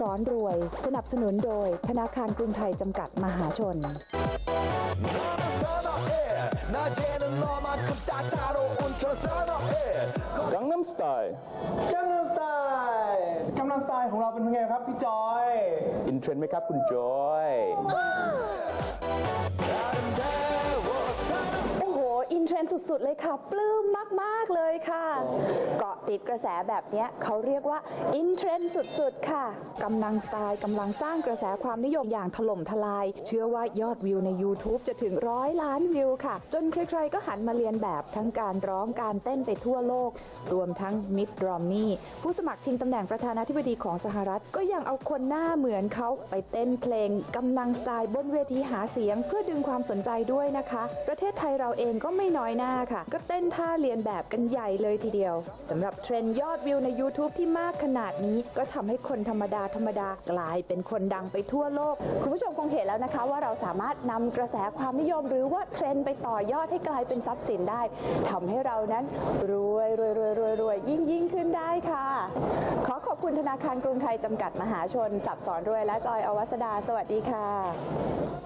สอนรวย สนับสนุนโดยธนาคารกรุงไทยจำกัดมหาชน 너는 선어해 낮에는 너만큼 따사로운 그 선어해 강남 스타일 กำลังสไตล์กำลังสไตล์ของเราเป็นยังไงครับพี่จอย อินเทรนด์ไหมครับคุณจอย 아 นเทรนสุดๆเลยค่ะ ปลื้มมากๆเลยค่ะ เกาะติดกระแสแบบเนี้ยเขาเรียกว่าอินเทรนด์สุดๆค่ะกำลังสไตล์กำลังสร้างกระแสความนิยมอย่างถล่มทลาย เชื่อว่ายอดวิวใน YouTube จะถึงร้อยล้านวิวค่ะ จนใครๆก็หันมาเรียนแบบทั้งการร้องการเต้นไปทั่วโลก รวมทั้งมิดรอมนี่ผู้สมัครชิงตำแหน่งประธานาธิบดีของสหรัฐ ก็ยังเอาคนหน้าเหมือนเขาไปเต้นเพลงกำลังสไตล์บนเวทีหาเสียง เพื่อดึงความสนใจด้วยนะคะ ประเทศไทยเราเองก็ไม่น้อยอยหน้าค่ะ ก็เต้นท่าเรียนแบบกันใหญ่เลยทีเดียวสำหรับเทรนด์ยอดวิวใน YouTube ที่มากขนาดนี้ ก็ทำให้คนธรรมดาธรรมดากลายเป็นคนดังไปทั่วโลก คุณผู้ชมคงเห็นแล้วนะคะ ว่าเราสามารถนำกระแสความนิยมหรือว่าเทรนด์ไปต่อยอดให้กลายเป็นทรัพย์สินได้ทำให้เรานั้นรวยรวยรวยรวยรวยยิ่งยิ่งขึ้นได้ค่ะ ขอขอบคุณธนาคารกรุงไทยจำกัดมหาชน สับสอนรวยและจอยอวัสดา สวัสดีค่ะ